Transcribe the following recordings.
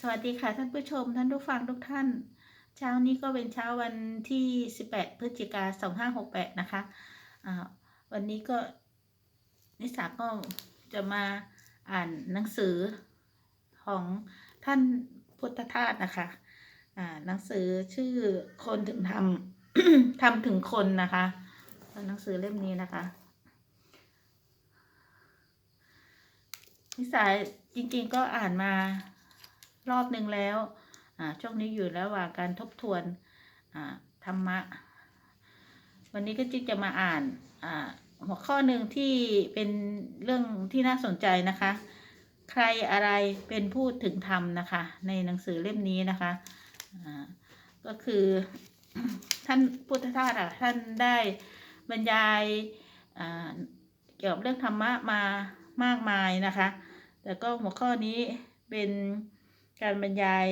สวัสดีค่ะท่านผู้ชม ท่านผู้ฟังทุกท่าน เช้านี้ก็เป็นเช้าวันที่ 18 พฤศจิกา2568 นะคะอ่าวันนี้ก็นิสาก็จะมาอ่านหนังสือของท่านพุทธทาสนะคะหนังสือชื่อคนถึงทำทำถึงคนนะคะหนังสือเล่มนี้นะคะนิสาจริงๆก็อ่านมา รอบหนึ่งแล้วอ่าช่วงนี้อยู่ระหว่างการทบทวนอ่าธรรมะ วันนี้ก็จึงจะมาอ่านอ่าหัวข้อหนึ่งที่เป็นเรื่องที่น่าสนใจนะคะ ใครอะไรเป็นผู้ถึงธรรมนะคะ ในหนังสือเล่มนี้นะคะอ่าก็คือท่านพุทธทาสอะท่านได้บรรยายอ่าเกี่ยวกับเรื่องธรรมะมามากมายนะคะ แต่ก็หัวข้อนี้เป็น การบรรยาย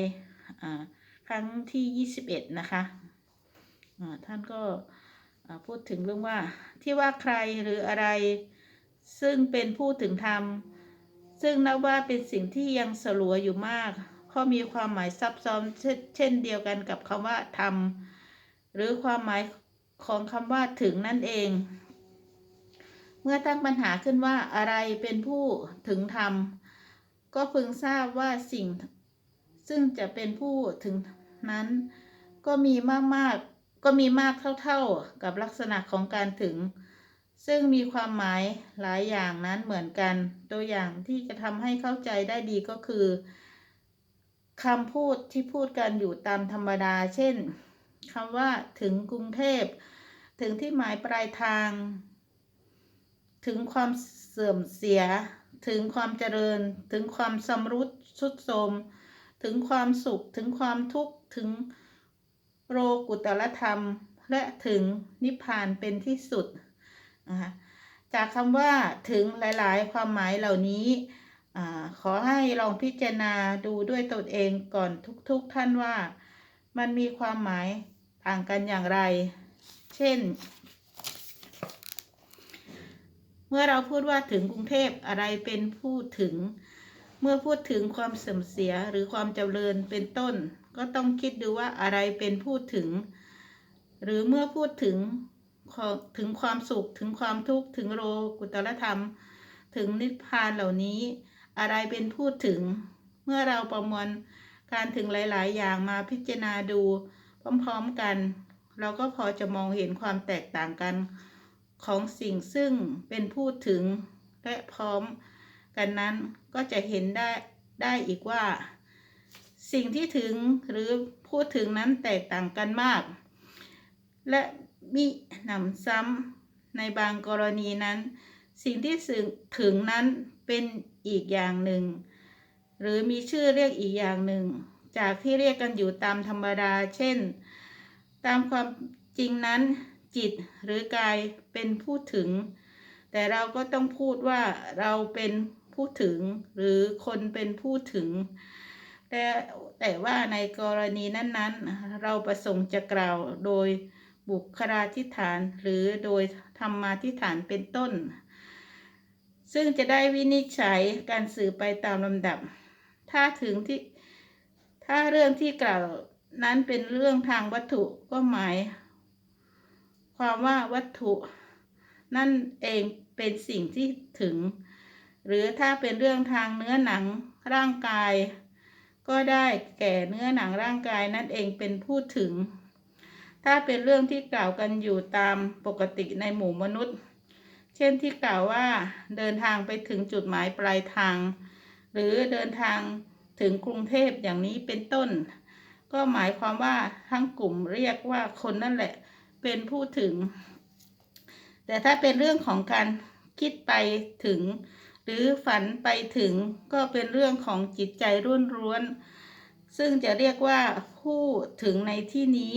ครั้งที่21นะคะท่านก็พูดถึงเรื่องว่าที่ว่าใครหรืออะไร ซึ่งเป็นผู้ถึงธรรม ซึ่งนับว่าเป็นสิ่งที่ยังสลัวอยู่มาก เพราะมีความหมายซับซ้อนเช่นเช่นเดียวกันกับคำว่าธรรม หรือความหมายของคำว่าถึงนั่นเอง เมื่อตั้งปัญหาขึ้นว่าอะไรเป็นผู้ถึงธรรม ก็พึงทราบว่าสิ่ง ซึ่งจะเป็นผู้ถึงนั้นก็มีมากมากก็มีมากเท่าๆกับลักษณะของการถึง ซึ่งมีความหมายหลายอย่างนั้นเหมือนกัน ตัวอย่างที่จะทำให้เข้าใจได้ดีก็คือคำพูดที่พูดกันอยู่ตามธรรมดา เช่นคำว่าถึงกรุงเทพ ถึงที่หมายปลายทาง ถึงความเสื่อมเสีย ถึงความเจริญ ถึงความสำรุดสุดโทรม ถึงความสุขถึงความทุกข์ถึงโรกุตรธรรม และถึงนิพพานเป็นที่สุดนะคะจากคำว่าถึงหลาย ๆ ความหมายเหล่านี้อขอให้ลองพิจารณาดูด้วยตนเองก่อนทุก ๆ ท่านว่ามันมีความหมายต่างกันอย่างไร เช่น เมื่อเราพูดว่าถึงกรุงเทพอะไรเป็นผู้ถึง เมื่อพูดถึงความเสื่อมเสียหรือความเจริญเป็นต้น ก็ต้องคิดดูว่าอะไรเป็นผู้ถึง หรือเมื่อพูดถึงถึงความสุขถึงความทุกข์ถึงโลกุตรธรรม ถึงนิพพานเหล่านี้ อะไรเป็นผู้ถึง เมื่อเราประมวลการถึงหลาย ๆ อย่างมาพิจารณาดูพร้อม ๆ กัน เราก็พอจะมองเห็นความแตกต่างกันของสิ่งซึ่งเป็นผู้ถึงและพร้อม กันนั้นก็จะเห็นได้ได้อีกว่า สิ่งที่ถึงหรือพูดถึงนั้นแตกต่างกันมาก และมีหนำซ้ำในบางกรณีนั้น สิ่งที่ถึงนั้นเป็นอีกอย่างหนึ่ง หรือมีชื่อเรียกอีกอย่างหนึ่ง จากที่เรียกกันอยู่ตามธรรมดา เช่น ตามความจริงนั้นจิตหรือกายเป็นผู้ถึง แต่เราก็ต้องพูดว่าเราเป็น ผู้ถึง หรือคนเป็นผู้ถึง แต่แต่ว่าในกรณีนั้นๆ เราประสงค์จะกล่าวโดยบุคลาธิฐานหรือโดยธรรมาธิฐานเป็นต้น ซึ่งจะได้วินิจฉัยการสื่อไปตามลำดับ ถ้าถึงที่ถ้าเรื่องที่กล่าวนั้นเป็นเรื่องทางวัตถุก็หมาย ความว่าวัตถุ นั่นเองเป็นสิ่งที่ถึง หรือถ้าเป็นเรื่องทางเนื้อหนังร่างกาย ก็ได้แก่เนื้อหนังร่างกายนั่นเองเป็นผู้ถึง ถ้าเป็นเรื่องที่กล่าวกันอยู่ตามปกติในหมู่มนุษย์ เช่นที่กล่าวว่าเดินทางไปถึงจุดหมายปลายทาง หรือเดินทางถึงกรุงเทพอย่างนี้เป็นต้น ก็หมายความว่าทั้งกลุ่มเรียกว่าคนนั่นแหละเป็นผู้ถึง แต่ถ้าเป็นเรื่องของการคิดไปถึง หรือฝันไปถึงก็เป็นเรื่องของจิตใจรุ่นร้วน ซึ่งจะเรียกว่าผู้ถึงในที่นี้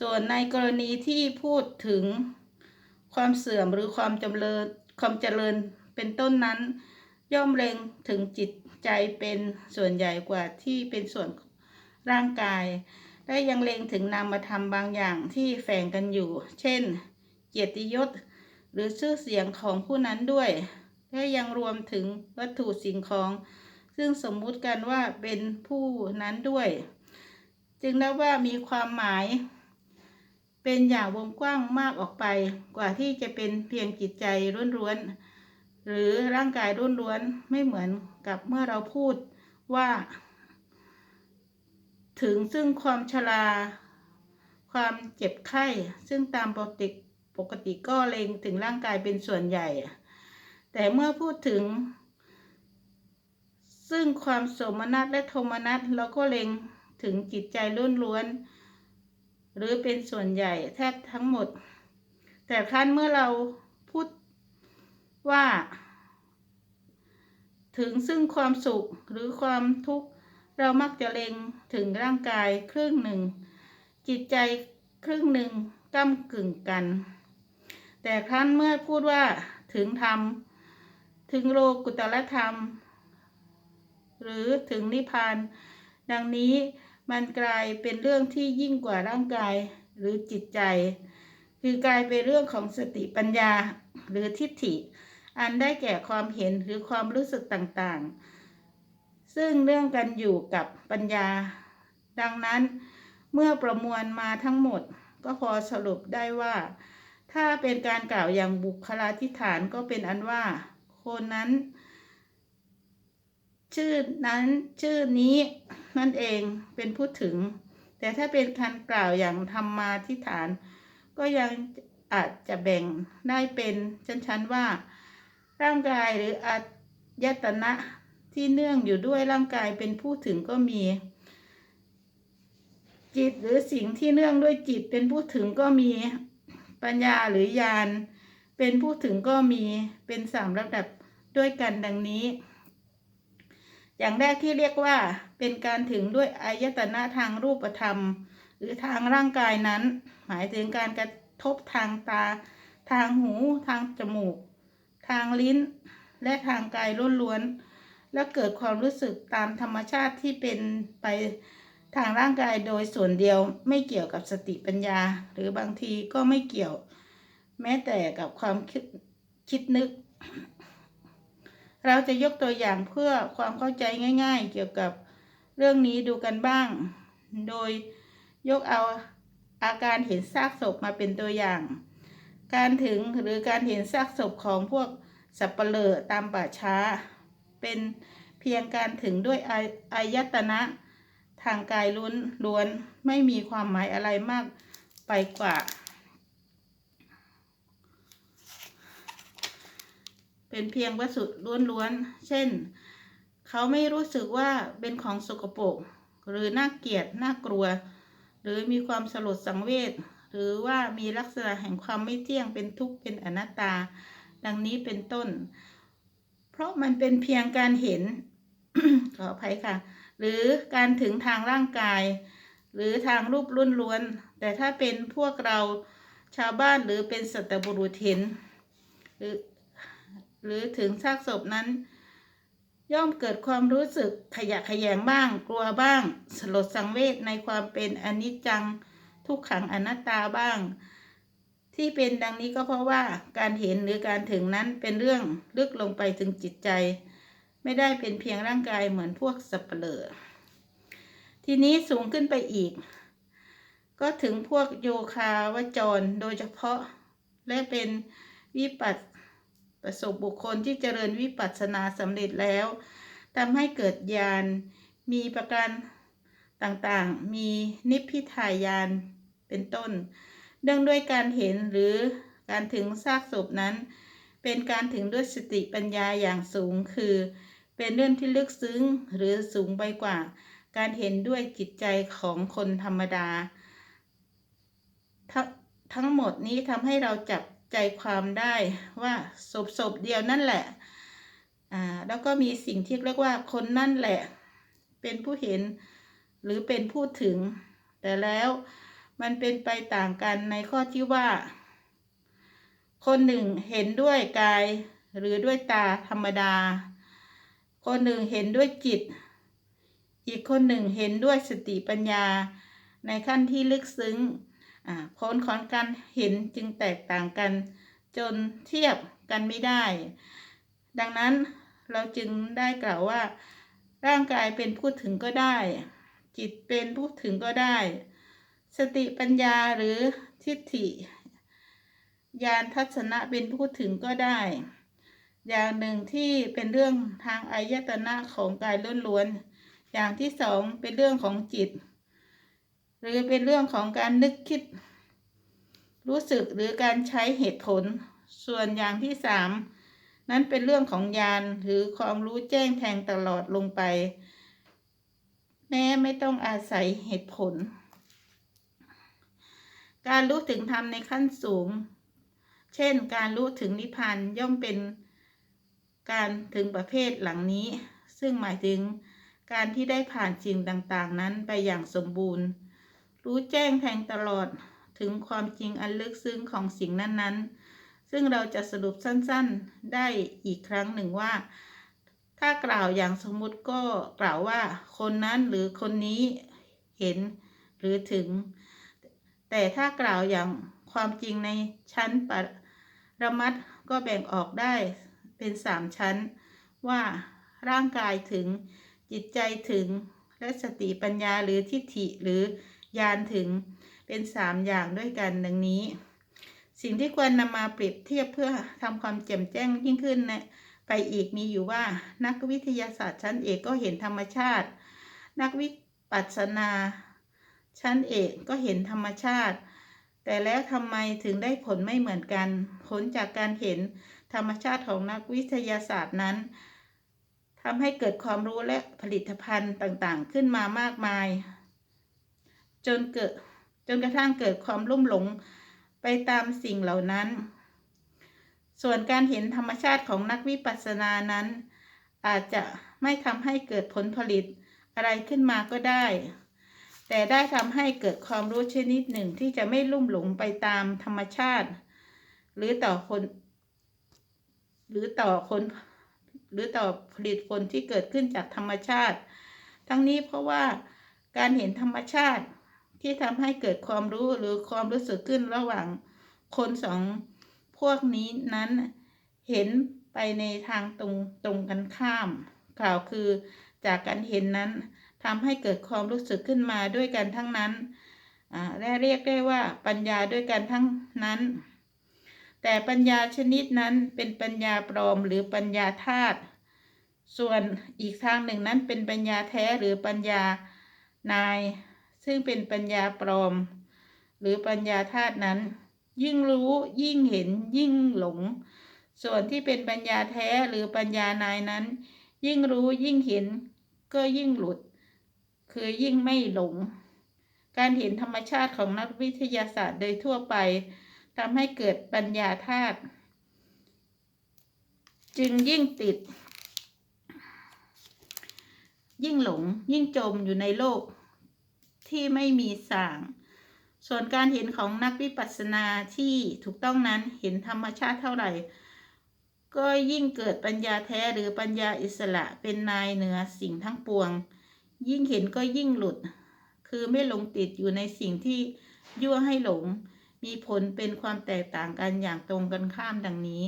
ส่วนในกรณีที่พูดถึงความเสื่อมหรือความจำเริญความเจริญเป็นต้นนั้น ย่อมเล็งถึงจิตใจเป็นส่วนใหญ่กว่าที่เป็นส่วนร่างกายและยังเล็งถึงนามธรรมบางอย่างที่แฝงกันอยู่ เช่น เกียรติยศ หรือชื่อเสียงของผู้นั้นด้วย และยังรวมถึงวัตถุสิ่งของ ซึ่งสมมุติกันว่าเป็นผู้นั้นด้วย จึงนับว่ามีความหมาย เป็นอย่างวงกว้างมากออกไป กว่าที่จะเป็นเพียงจิตใจล้วนๆหรือร่างกายล้วนๆไม่เหมือนกับเมื่อเราพูดว่า ถึงซึ่งความชราความเจ็บไข้ ซึ่งตามปกติปกติก็เล็งถึงร่างกายเป็นส่วนใหญ่ แต่เมื่อพูดถึง ซึ่งความโสมนัสและโทมนัสเราก็เล็งถึงจิตใจรุ่นล้วน หรือเป็นส่วนใหญ่แทบทั้งหมด แต่ครั้นเมื่อเราพูดว่า ถึงซึ่งความสุขหรือความทุกข์เรามักจะเล็งถึงร่างกายครึ่งหนึ่ง จิตใจครึ่งหนึ่งก้ากึ่งกัน แต่ครั้นเมื่อพูดว่าถึงธรรม ถึงโลกุตตรธรรม หรือถึงนิพพาน ดังนี้มันกลายเป็นเรื่องที่ยิ่งกว่าร่างกายหรือจิตใจ คือกลายเป็นเรื่องของสติปัญญาหรือทิฏฐิ อันได้แก่ความเห็นหรือความรู้สึกต่างๆ ซึ่งเรื่องกันอยู่กับปัญญา ดังนั้นเมื่อประมวลมาทั้งหมดก็พอสรุปได้ว่า ถ้าเป็นการกล่าวอย่างบุคลาธิฐานก็เป็นอันว่า คนนั้น ชื่อนั้นชื่อนี้นั่นเองเป็นพูดถึง แต่ถ้าเป็นการกล่าวอย่างธรรมาธิฐาน ก็ยังอาจจะแบ่งได้เป็นชั้นๆว่า ร่างกายหรืออายตนะที่เนื่องอยู่ด้วยร่างกายเป็นผู้ถึงก็มี จิตหรือสิ่งที่เนื่องด้วยจิตเป็นผู้ถึงก็มีปัญญาหรือญาณเป็นผู้ถึงก็มีเป็นสามระดับ ด้วยกันดังนี้ อย่างแรกที่เรียกว่าเป็นการถึงด้วยอายตนะทางรูปธรรม หรือทางร่างกายนั้น หมายถึงการกระทบทางตา ทางหู ทางจมูก ทางลิ้น และทางกายล้วนๆและเกิดความรู้สึกตามธรรมชาติที่เป็นไปทางร่างกายโดยส่วนเดียวไม่เกี่ยวกับสติปัญญา หรือบางทีก็ไม่เกี่ยว แม้แต่กับความคิดคิดนึก เราจะยกตัวอย่างเพื่อความเข้าใจง่าย ๆ เกี่ยวกับเรื่องนี้ดูกันบ้าง โดยยกเอาอาการเห็นซากศพมาเป็นตัวอย่าง การถึงหรือการเห็นซากศพของพวกสับเปลอตามป่าช้า เป็นเพียงการถึงด้วยอาอายตนะทางกายล้วนล้วนไม่มีความหมายอะไรมากไปกว่า เป็นเพียงวัสดุล้วนๆ เช่น เขาไม่รู้สึกว่าเป็นของสกปรกหรือน่าเกลียดน่ากลัว หรือมีความสลดสังเวชหรือว่ามีลักษณะแห่งความไม่เที่ยงเป็นทุกข์เป็นอนัตตา ดังนี้เป็นต้น เพราะมันเป็นเพียงการเห็นขออภัยค่ะ หรือการถึงทางร่างกาย หรือทางรูปล้วนล้วน แต่ถ้าเป็นพวกเราชาวบ้านหรือเป็นสัตบุรุษเห็นหรือ หรือถึงซากศพนั้น ย่อมเกิดความรู้สึกขยะแขยงบ้าง กลัวบ้าง สลดสังเวชในความเป็นอนิจจังทุกขังอนัตตาบ้าง ที่เป็นดังนี้ก็เพราะว่าการเห็นหรือการถึงนั้นเป็นเรื่องลึกลงไปถึงจิตใจ ไม่ได้เป็นเพียงร่างกายเหมือนพวกสับเปลือทีนี้สูงขึ้นไปอีก ก็ถึงพวกโยคาวจรโดยเฉพาะและเป็นวิปัส ประสบบุคคลที่เจริญวิปัสสนาสำเร็จแล้วทำให้เกิดญาณมีประการต่างๆ มีนิพพิทายานเป็นต้น เนื่องด้วยการเห็นหรือการถึงซากศพนั้น เป็นการถึงด้วยสติปัญญาอย่างสูงคือ เป็นเรื่องที่ลึกซึ้งหรือสูงไปกว่า การเห็นด้วยจิตใจของคนธรรมดา ทั้งทั้งหมดนี้ทำให้เราจับ ใจความได้ว่าศพศพเดียวนั่นแหละอ่าแล้วก็มีสิ่งที่เรียกว่าคนนั่นแหละ เป็นผู้เห็นหรือเป็นผู้ถึง แต่แล้วมันเป็นไปต่างกันในข้อที่ว่า คนหนึ่งเห็นด้วยกายหรือด้วยตาธรรมดา คนหนึ่งเห็นด้วยจิต อีกคนหนึ่งเห็นด้วยสติปัญญา ในขั้นที่ลึกซึ้ง ผลของการเห็นจึงแตกต่างกัน จนเทียบกันไม่ได้ ดังนั้นเราจึงได้กล่าวว่า ร่างกายเป็นพูดถึงก็ได้ จิตเป็นพูดถึงก็ได้ สติปัญญาหรือทิฏฐิญาณทัศนะเป็นพูดถึงก็ได้ อย่างหนึ่งที่เป็นเรื่องทางอายตนะของกายล้วนๆอย่างที่สองเป็นเรื่องของจิต หรือเป็นเรื่องของการนึกคิด รู้สึกหรือการใช้เหตุผล ส่วนอย่างที่สามนั้นเป็นเรื่องของญาณหรือความรู้แจ้งแทงตลอดลงไป แม้ไม่ต้องอาศัยเหตุผล การรู้ถึงธรรมในขั้นสูง เช่น การรู้ถึงนิพพานย่อมเป็นการถึงประเภทหลังนี้ ซึ่งหมายถึงการที่ได้ผ่านสิ่งต่างๆ นั้นไปอย่างสมบูรณ์ รู้แจ้งแทงตลอดถึงความจริงอันลึกซึ้งของสิ่งนั้นๆ ซึ่งเราจะสรุปสั้นๆได้อีกครั้งหนึ่งว่า ถ้ากล่าวอย่างสมมุติก็กล่าวว่าคนนั้นหรือคนนี้เห็นหรือถึง แต่ถ้ากล่าวอย่างความจริงในชั้นปรมัตถ์ก็แบ่งออกได้เป็นสามชั้น ว่าร่างกายถึงจิตใจถึงและสติปัญญาหรือทิฏฐิหรือ ญาณถึงเป็นสามอย่างด้วยกันดังนี้ สิ่งที่ควรนำมาเปรียบเทียบเพื่อทำความแจ่มแจ้งยิ่งขึ้นนะไปอีกมีอยู่ว่านักวิทยาศาสตร์ชั้นเอกก็เห็นธรรมชาติ นักวิปัสสนาชั้นเอกก็เห็นธรรมชาติ แต่แล้วทำไมถึงได้ผลไม่เหมือนกัน ผลจากการเห็นธรรมชาติของนักวิทยาศาสตร์นั้นทำให้เกิดความรู้และผลิตภัณฑ์ต่างๆ ขึ้นมามากมาย จนเกิดจนกระทั่งเกิดความลุ่มหลงไปตามสิ่งเหล่านั้น ส่วนการเห็นธรรมชาติของนักวิปัสสนานั้น อาจจะไม่ทำให้เกิดผลผลิตอะไรขึ้นมาก็ได้ แต่ได้ทำให้เกิดความรู้ชนิดหนึ่งที่จะไม่ลุ่มหลงไปตามธรรมชาติ หรือต่อคน หรือต่อคนหรือต่อผลิตผลที่เกิดขึ้นจากธรรมชาติ ทั้งนี้เพราะว่าการเห็นธรรมชาติ ที่ทำให้เกิดความรู้หรือความรู้สึกขึ้นระหว่างคนสองพวกนี้นั้นเห็นไปในทางตรงตรงกันข้าม กล่าวคือจากการเห็นนั้นทำให้เกิดความรู้สึกขึ้นมาด้วยกันทั้งนั้นและเรียกได้ว่าปัญญาด้วยกันทั้งนั้น แต่ปัญญาชนิดนั้นเป็นปัญญาปลอมหรือปัญญาธาตุส่วนอีกทางหนึ่งนั้นเป็นปัญญาแท้หรือปัญญานาย ซึ่งเป็นปัญญาปลอม หรือปัญญาธาตุนั้น ยิ่งรู้ยิ่งเห็นยิ่งหลง ส่วนที่เป็นปัญญาแท้หรือปัญญานายนั้น ยิ่งรู้ยิ่งเห็นก็ยิ่งหลุด คือยิ่งไม่หลง การเห็นธรรมชาติของนักวิทยาศาสตร์โดยทั่วไปทำให้เกิดปัญญาธาตุจึงยิ่งติด ยิ่งหลงยิ่งจมอยู่ในโลก ที่ไม่มีสาง ส่วนการเห็นของนักวิปัสสนาที่ถูกต้องนั้นเห็นธรรมชาติเท่าไหร่ ก็ยิ่งเกิดปัญญาแท้หรือปัญญาอิสระเป็นนายเหนือสิ่งทั้งปวง ยิ่งเห็นก็ยิ่งหลุด คือไม่หลงติดอยู่ในสิ่งที่ยั่วให้หลง มีผลเป็นความแตกต่างกันอย่างตรงกันข้ามดังนี้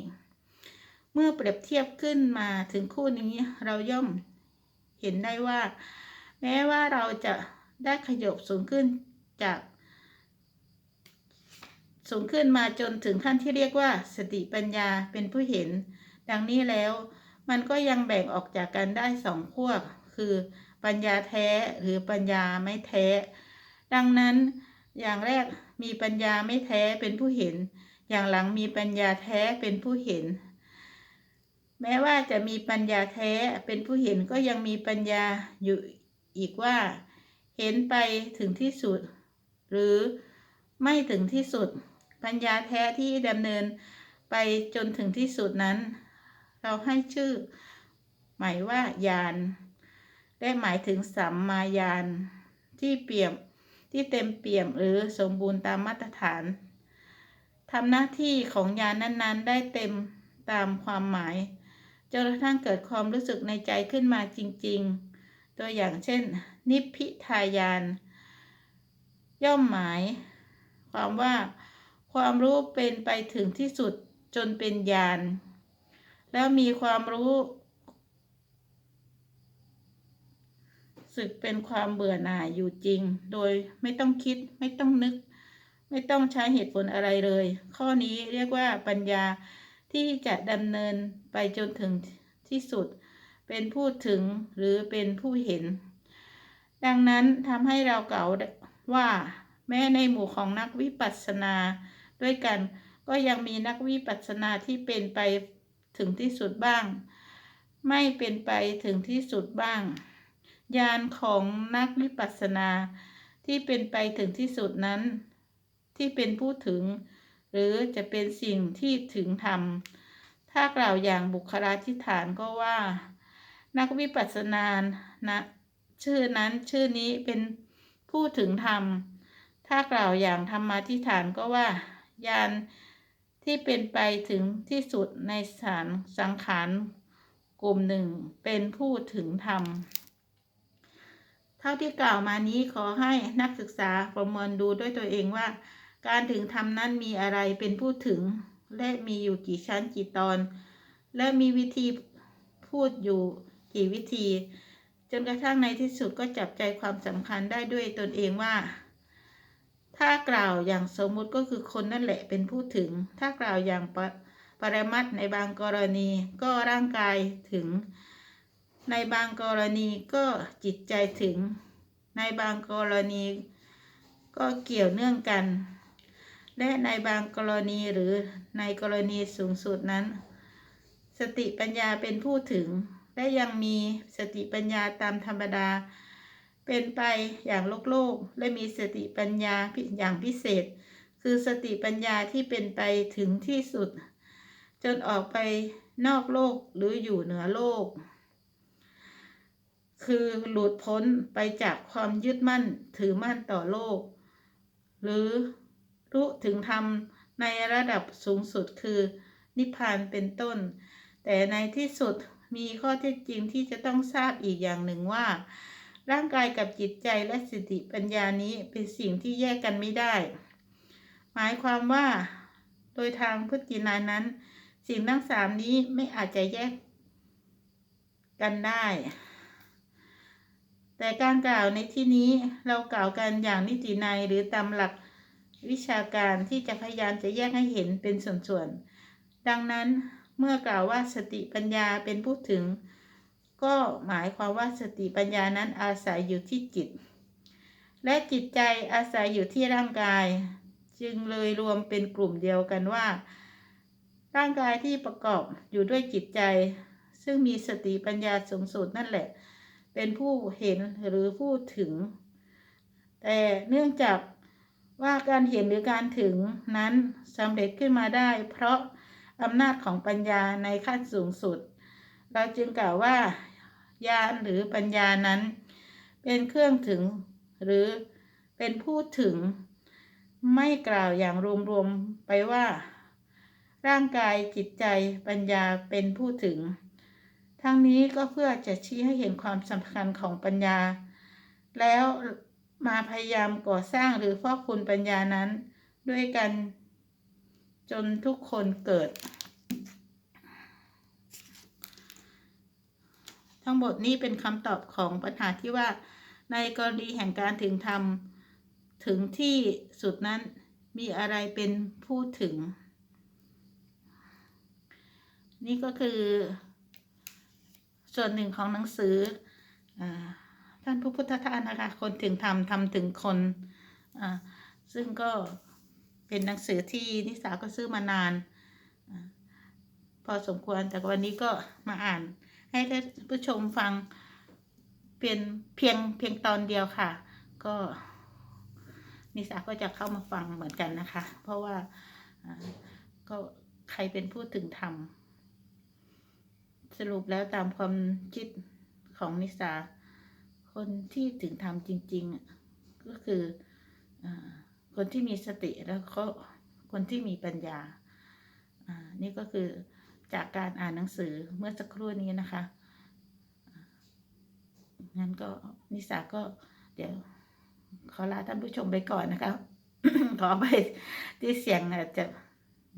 เมื่อเปรียบเทียบขึ้นมาถึงคู่นี้เราย่อมเห็นได้ว่า แม้ว่าเราจะ ได้ขยบสูงขึ้นจาก สูงขึ้นมาจนถึงขั้นที่เรียกว่า สติปัญญาเป็นผู้เห็น ดังนี้แล้ว มันก็ยังแบ่งออกจากกันได้สองพวคือปัญญาแท้หรือปัญญาไม่แท้ ดังนั้นอย่างแรกมีปัญญาไม่แท้เป็นผู้เห็น อย่างหลังมีปัญญาแท้เป็นผู้เห็น แม้ว่าจะมีปัญญาแท้เป็นผู้เห็นก็ยังมีปัญญาอยู่อีกว่า เห็นไปถึงที่สุด หรือไม่ถึงที่สุด ปัญญาแท้ที่ดำเนินไปจนถึงที่สุดนั้น เราให้ชื่อ หมายว่ายานและหมายถึงสัมมายานที่เปี่ยมที่เต็มเปี่ยมหรือสมบูรณ์ตามมาตรฐานทำหน้าที่ของยานนั้นๆ ได้เต็มตามความหมายจนกระทั่งเกิดความรู้สึกในใจขึ้นมาจริง ๆ ตัวอย่างเช่น นิพพิทายาน ย่อมหมาย ความว่าความรู้เป็นไปถึงที่สุดจนเป็นญาณแล้วมีความรู้สึกเป็นความเบื่อหน่ายอยู่จริง โดยไม่ต้องคิดไม่ต้องนึก ไม่ต้องใช้เหตุผลอะไรเลย ข้อนี้เรียกว่าปัญญาที่จะดำเนินไปจนถึงที่สุด เป็นผู้ถึงหรือเป็นผู้เห็น ดังนั้นทำให้เราเก่าว่า แม้ในหมู่ของนักวิปัสสนาด้วยกัน ก็ยังมีนักวิปัสสนาที่เป็นไปถึงที่สุดบ้าง ไม่เป็นไปถึงที่สุดบ้างญาณของนักวิปัสสนาที่เป็นไปถึงที่สุดนั้น ที่เป็นผู้ถึง หรือจะเป็นสิ่งที่ถึงธรรมถ้ากล่าวอย่างบุคลาธิฐานก็ว่า นักวิปัสสนานะ ชื่อนั้นชื่อนี้เป็นผู้ถึงธรรม ถ้ากล่าวอย่างธรรมาธิฐานก็ว่าญาณที่เป็นไปถึงที่สุดในสารสังขารกลุ่มหนึ่งเป็นผู้ถึงธรรม เท่าที่กล่าวมานี้ขอให้นักศึกษาประเมวลดูด้วยตัวเองว่า การถึงธรรมนั้นมีอะไรเป็นผู้ถึง และมีอยู่กี่ชั้นกี่ตอน และมีวิธีพูดอยู่กี่วิธี จนกระทั่งในที่สุดก็จับใจความสำคัญได้ด้วยตนเองว่า ถ้ากล่าวอย่างสมมุติก็คือคนนั่นแหละเป็นผู้ถึง ถ้ากล่าวอย่างปปรมัตในบางกรณีก็ร่างกายถึง ในบางกรณีก็จิตใจถึง ในบางกรณีก็เกี่ยวเนื่องกัน และในบางกรณีหรือในกรณีสูงสุดนั้น สติปัญญาเป็นผู้ถึง และยังมีสติปัญญาตามธรรมดา เป็นไปอย่างโลกโลก และมีสติปัญญาอย่างพิเศษ คือสติปัญญาที่เป็นไปถึงที่สุด จนออกไปนอกโลกหรืออยู่เหนือโลก คือหลุดพ้นไปจากความยึดมั่นถือมั่นต่อโลก หรือรู้ถึงธรรมในระดับสูงสุดคือนิพพานเป็นต้น แต่ในที่สุด มีข้อเท็จจริงที่จะต้องทราบอีกอย่างหนึ่งว่า ร่างกายกับจิตใจและสติปัญญานี้เป็นสิ่งที่แยกกันไม่ได้ หมายความว่า โดยทางพุทธินายนั้น สิ่งทั้งสามนี้ไม่อาจจะแยกกันได้ แต่การกล่าวในที่นี้เรากล่าวกันอย่างนิตินัยหรือตามหลักวิชาการที่จะพยายามจะแยกให้เห็นเป็นส่วนๆ ดังนั้น เมื่อกล่าวว่าสติปัญญาเป็นผู้ถึง ก็หมายความว่าสติปัญญานั้นอาศัยอยู่ที่จิต และจิตใจอาศัยอยู่ที่ร่างกาย จึงเลยรวมเป็นกลุ่มเดียวกันว่า ร่างกายที่ประกอบอยู่ด้วยจิตใจ ซึ่งมีสติปัญญาสูงสุดนั่นแหละ เป็นผู้เห็นหรือผู้ถึง แต่เนื่องจากว่าการเห็นหรือการถึงนั้นสำเร็จขึ้นมาได้ เพราะ อำนาจของปัญญาในขั้นสูงสุด เราจึงกล่าวว่า ญาณหรือปัญญานั้น เป็นเครื่องถึงหรือเป็นผู้ถึง ไม่กล่าวอย่างรวมๆไปว่า ร่างกายจิตใจปัญญาเป็นผู้ถึง ทั้งนี้ก็เพื่อจะชี้ให้เห็นความสำคัญของปัญญา แล้วมาพยายามก่อสร้างหรือฟอกคุณปัญญานั้น ด้วยกัน จนทุกคนเกิด ทั้งหมดนี้เป็นคำตอบของปัญหาที่ว่า ในกรณีแห่งการถึงธรรมถึงที่สุดนั้นมีอะไรเป็นผู้ถึง นี่ก็คือ ส่วนหนึ่งของหนังสืออท่านพระพุทธทาสนะคะคนถึงธรรมทำถึงคน ซึ่งก็ เป็นหนังสือที่นิสาก็ซื้อมานาน พอสมควรแต่วันนี้ก็มาอ่าน ให้ท่านผู้ชมฟังเป็นเพียงเพียงตอนเดียวค่ะ ก็นิสาก็จะเข้ามาฟังเหมือนกันนะคะ เพราะว่าก็ใครเป็นผู้ถึงธรรมสรุปแล้วตามความคิดของนิสา คนที่ถึงธรรมจริง ๆ ก็คืออ คนที่มีสติแล้วก็คนที่มีปัญญาอ่านี่ก็คือจากการอ่านหนังสือเมื่อสักครู่นี้นะคะงั้นก็นิสาก็เดี๋ยวขอลาท่านผู้ชมไปก่อนนะคะ ขอไปที่เสียงอาจจะ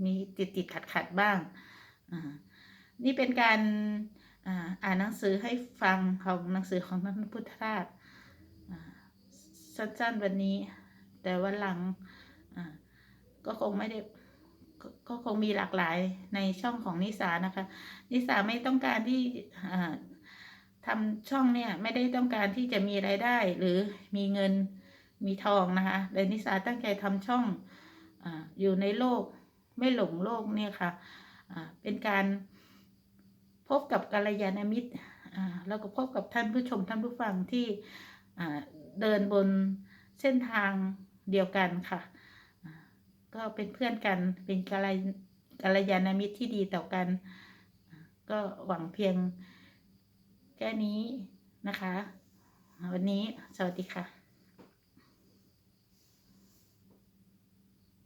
มีติดติดขัดขัดบ้างอ่านี่เป็นการอ่านหนังสือให้ฟังของหนังสือของท่านพุทธทาสสั้นๆวันนี้ แต่วันหลังก็คงไม่ได้ก็คงมีหลากหลายในช่องของนิสานะคะ นิสาไม่ต้องการที่ทำช่องเนี่ยไม่ได้ต้องการที่จะมีรายได้หรือมีเงินมีทองนะคะแต่นิสาตั้งใจทำช่องออยู่ในโลกไม่หลงโลกเนี่ยค่ะอ่าเป็นการพบกับกัลยาณมิตรอ่าแล้วก็พบกับท่านผู้ชมท่านผู้ฟังที่เดินบนเส้นทาง เดียวกันค่ะ ก็เป็นเพื่อนกันเป็นกาลยกัลยาณมิตรที่ดีต่อกัน ก็หวังเพียงแค่นี้นะคะ วันนี้สวัสดีค่ะ